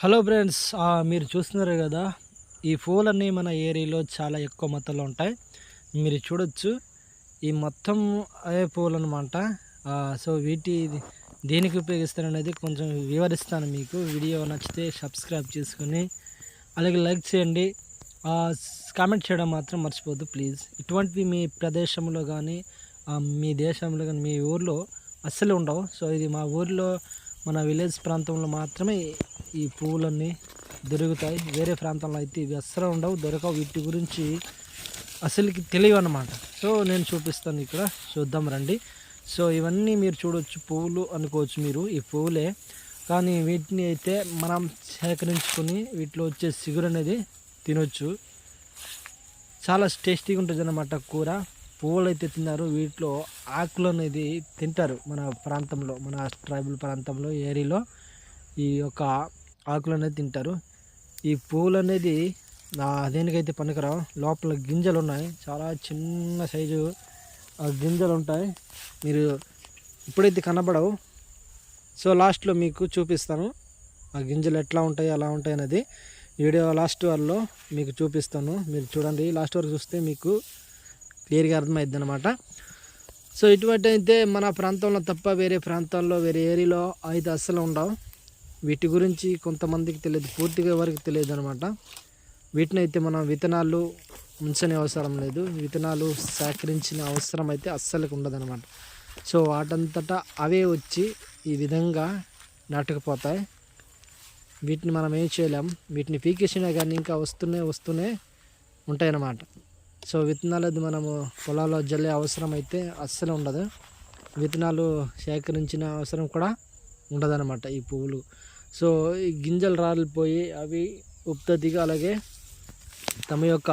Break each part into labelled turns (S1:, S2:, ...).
S1: Hello friends మీరు చూస్తున్నారు కదా ఈ పూలన్నీ మన ఏరియాలో చాలా ఎక్కువ మొత్తంలో ఉంటాయి. మీరు చూడొచ్చు ఈ మొత్తం అదే పూలు అనమాట సో వీటి దేనికి ఉపయోగిస్తారు అనేది కొంచెం వివరిస్తాను మీకు. వీడియో నచ్చితే సబ్స్క్రైబ్ చేసుకొని అలాగే లైక్ చేయండి. కామెంట్ చేయడం మాత్రం మర్చిపోద్దు ప్లీజ్ ఇటువంటివి మీ ప్రదేశంలో కానీ మీ దేశంలో కానీ మీ ఊర్లో అస్సలు ఉండవు. సో ఇది మా ఊర్లో మన విలేజ్ ప్రాంతంలో మాత్రమే ఈ పువ్వులన్నీ దొరుకుతాయి. వేరే ప్రాంతంలో అయితే ఇవి అస్సలు ఉండవు దొరకవు. వీటి గురించి అసలుకి తెలియవు అనమాట సో నేను చూపిస్తాను ఇక్కడ. చూద్దాం రండి. సో ఇవన్నీ మీరు చూడవచ్చు పువ్వులు అనుకోవచ్చు మీరు. ఈ పువ్వులే. కానీ వీటిని అయితే మనం సేకరించుకొని వీటిలో వచ్చే సిగురు అనేది తినొచ్చు. చాలా టేస్టీగా ఉంటుంది అన్నమాట కూర. పువ్వులు అయితే తిన్నారు. వీటిలో ఆకులు అనేది తింటారు మన ప్రాంతంలో మన ట్రైబల్ ప్రాంతంలో ఏరియాలో. ఈ యొక్క ఆకులు అనేది తింటారు. ఈ పువ్వులు అనేది దేనికైతే పనికిరావు లోపల గింజలు ఉన్నాయి చాలా చిన్న సైజు ఆ గింజలు ఉంటాయి మీరు ఇప్పుడైతే కనబడవు. సో లాస్ట్లో మీకు చూపిస్తాను. ఆ గింజలు ఎట్లా ఉంటాయి ఎలా ఉంటాయి అనేది. వీడియో లాస్ట్ వరలో మీకు చూపిస్తాను. మీరు చూడండి. లాస్ట్ వరకు చూస్తే మీకు క్లియర్గా అర్థమైద్ది అనమాట సో ఇటువంటి అయితే మన ప్రాంతంలో తప్ప వేరే ప్రాంతాల్లో వేరే ఏరియాలో అయితే అస్సలు ఉండవు. వీటి గురించి కొంతమందికి తెలియదు పూర్తిగా ఎవరికి తెలియదు అనమాట వీటిని అయితే మనం విత్తనాలు ఉంచని అవసరం లేదు. విత్తనాలు సేకరించిన అవసరం అయితే అస్సలు ఉండదన్నమాట. సో వాటంతటా అవే వచ్చి ఈ విధంగా నాటుకుపోతాయి. వీటిని మనం ఏం చేయలేం. వీటిని పీకేసినా కానీ ఇంకా వస్తూనే వస్తూనే ఉంటాయన్నమాట. సో విత్తనాలు అది మనము పొలాల్లో జల్లే అవసరం అయితే అస్సలు ఉండదు. విత్తనాలు సేకరించిన అవసరం కూడా ఉండదన్నమాట ఈ పువ్వులు. సో ఈ గింజలు రాలిపోయి అవి ఉత్పత్తిగా అలాగే తమ యొక్క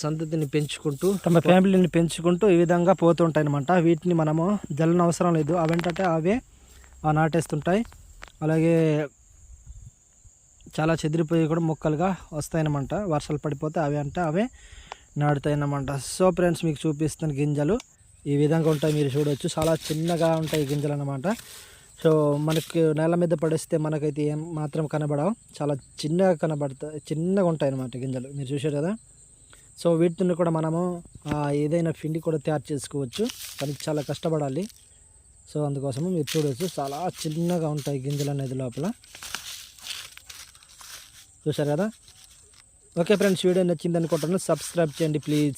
S1: సంతతిని పెంచుకుంటూ తమ ఫ్యామిలీని పెంచుకుంటూ ఈ విధంగా పోతుంటాయి అనమాట వీటిని మనము జల్లన అవసరం లేదు. అవేంటంటే అవే నాటేస్తుంటాయి. అలాగే చాలా చెదిరిపోయి కూడా మొక్కలుగా వస్తాయన్నమాట. వర్షాలు పడిపోతే అవి అంటే అవే నాడుతాయన్నమాట సో ఫ్రెండ్స్ మీకు చూపిస్తున్న గింజలు ఈ విధంగా ఉంటాయి. మీరు చూడవచ్చు చాలా చిన్నగా ఉంటాయి గింజలు అన్నమాట సో మనకు నేల మీద పడేస్తే మనకైతే ఏం మాత్రం కనబడవు. చాలా చిన్నగా కనబడతాయి చిన్నగా ఉంటాయి అన్నమాట గింజలు. మీరు చూశారు కదా? సో వీటిని కూడా మనము ఏదైనా పిండి కూడా తయారు చేసుకోవచ్చు. కానీ చాలా కష్టపడాలి. సో అందుకోసము మీరు చూడవచ్చు చాలా చిన్నగా ఉంటాయి గింజలు అనేది లోపల. చూశారు కదా? ఓకే ఫ్రెండ్స్ వీడియో నచ్చింది అనుకుంటున్నాను. సబ్స్క్రైబ్ చేయండి ప్లీజ్.